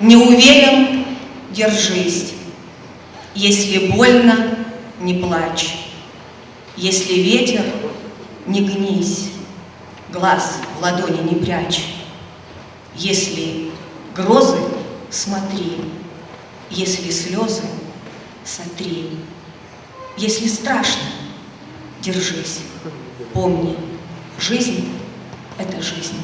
Не уверен, держись. Если больно, не плачь. Если ветер, не гнись. Глаз в ладони не прячь. Если грозы, смотри. Если слезы, сотри. Если страшно, держись. Помни, жизнь – это жизнь.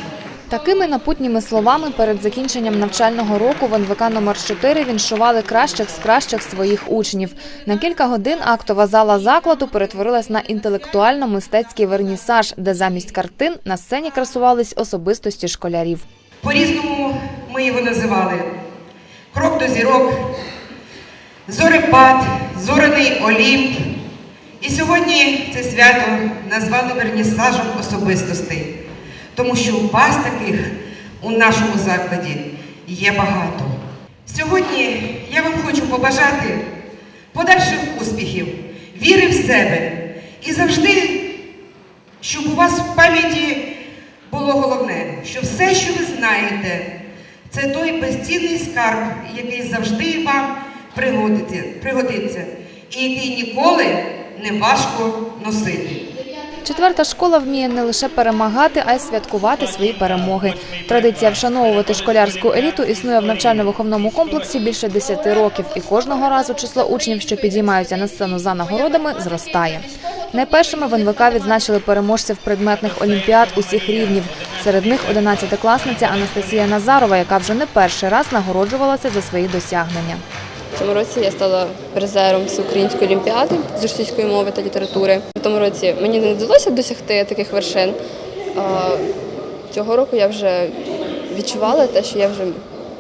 Такими напутніми словами перед закінченням навчального року в НВК номер 4 віншували кращих з кращих своїх учнів. На кілька годин актова зала закладу перетворилась на інтелектуально-мистецький вернісаж, де замість картин на сцені красувались особистості школярів. По-різному ми його називали. Крок до зірок, зорепад, зорений Олімп. І сьогодні це свято назвали вернісажем особистостей, тому що вас таких у нашому закладі є багато. Сьогодні я вам хочу побажати подальших успіхів, віри в себе і завжди щоб у вас в пам'яті було головне, що все, що ви знаєте, це той безцінний скарб, який завжди вам пригодиться, пригодиться і який ніколи не важко носити. Четверта школа вміє не лише перемагати, а й святкувати свої перемоги. Традиція вшановувати школярську еліту існує в навчально-виховному комплексі більше 10 років, і кожного разу число учнів, що підіймаються на сцену за нагородами, зростає. Найпершими в НВК відзначили переможців предметних олімпіад усіх рівнів. Серед них 11-класниця Анастасія Назарова, яка вже не перший раз нагороджувалася за свої досягнення. Цьому році я стала призером всеукраїнської олімпіади з російської мови та літератури. В тому році мені не вдалося досягти таких вершин. Цього року я вже відчувала те, що я вже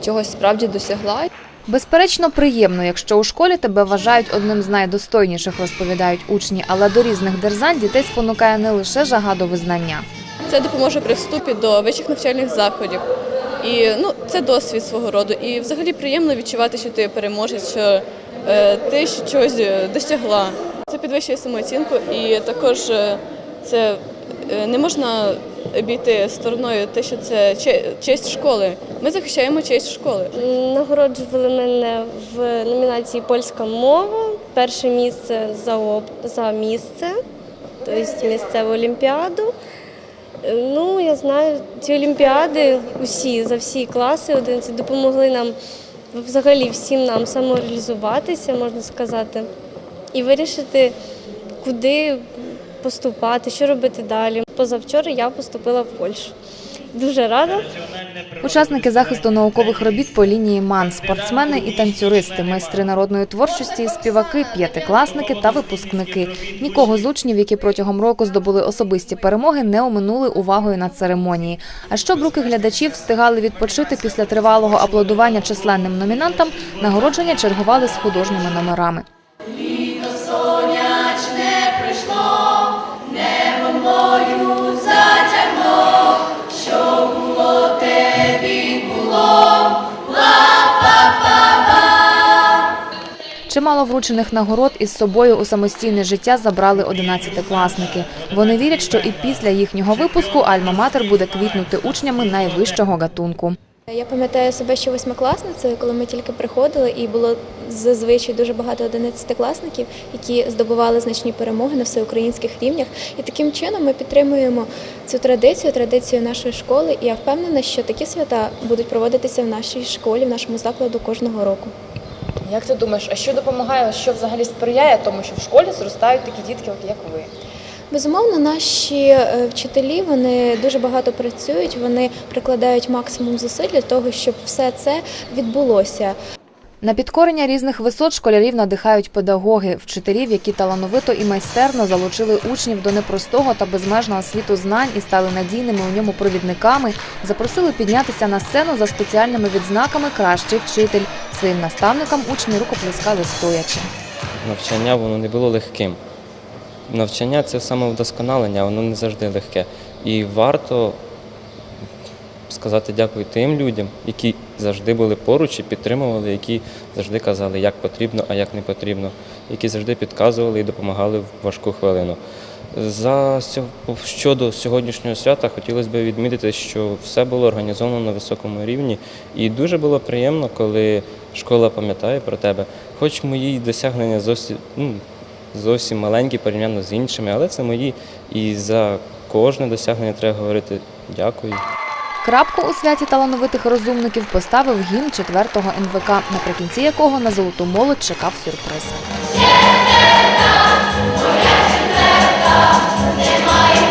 чогось справді досягла. Безперечно, приємно, якщо у школі тебе вважають одним з найдостойніших, розповідають учні, але до різних дерзань дітей спонукає не лише жага до визнання. Це допоможе при вступі до вищих навчальних заходів. І ну, це досвід свого роду. І взагалі приємно відчувати, що ти переможець, що е, ти ще чогось е, досягла. Це підвищує самооцінку, і також е, це е, не можна обійти стороною те, що це че- честь школи. Ми захищаємо честь школи. Нагороджували мене в номінації Польська мова, перше місце за, об... за місце, тобто місцеву олімпіаду. Ну, я знаю, ці олімпіади усі за всі класи 11 допомогли нам взагалі всім нам самореалізуватися, можна сказати, і вирішити, куди поступати, що робити далі. Позавчора я поступила в Польщу. Дуже рада. Учасники захисту наукових робіт по лінії МАН, спортсмени і танцюристи, майстри народної творчості, співаки, п'ятикласники та випускники. Нікого з учнів, які протягом року здобули особисті перемоги, не оминули увагою на церемонії. А щоб руки глядачів встигали відпочити після тривалого аплодування численним номінантам, нагородження чергували з художніми номерами. Чимало вручених нагород із собою у самостійне життя забрали одинадцятикласники. Вони вірять, що і після їхнього випуску Альма-Матер буде квітнути учнями найвищого гатунку. Я пам'ятаю себе ще восьмикласницею, коли ми тільки приходили, і було зазвичай дуже багато одинадцятикласників, які здобували значні перемоги на всеукраїнських рівнях. І таким чином ми підтримуємо цю традицію, традицію нашої школи. І я впевнена, що такі свята будуть проводитися в нашій школі, в нашому закладу кожного року. Як ти думаєш, а що допомагає, що взагалі сприяє тому, що в школі зростають такі дітки, як ви? Безумовно, наші е, вчителі вони дуже багато працюють, вони прикладають максимум зусиль для того, щоб все це відбулося. На підкорення різних висот школярів надихають педагоги, вчителів, які талановито і майстерно залучили учнів до непростого та безмежного світу знань і стали надійними у ньому провідниками, запросили піднятися на сцену за спеціальними відзнаками Кращий вчитель. Своїм наставникам учні рукоплескали стоячи. навчання воно не було легким. Навчання це самовдосконалення, воно не завжди легке. І варто сказати дякую тим людям, які завжди були поруч і підтримували, які завжди казали, як потрібно, а як не потрібно, які завжди підказували і допомагали в важку хвилину. За щодо сьогоднішнього свята хотілося б відмітити, що все було організовано на високому рівні, і дуже було приємно, коли школа пам'ятає про тебе. Хоч мої досягнення зовсім, ну, зовсім маленькі порівняно з іншими, але це мої, і за кожне досягнення треба говорити дякую. Крапку у святі талановитих розумників поставив гімн 4-го НВК, наприкінці якого на золоту молодь чекав сюрприз. Моя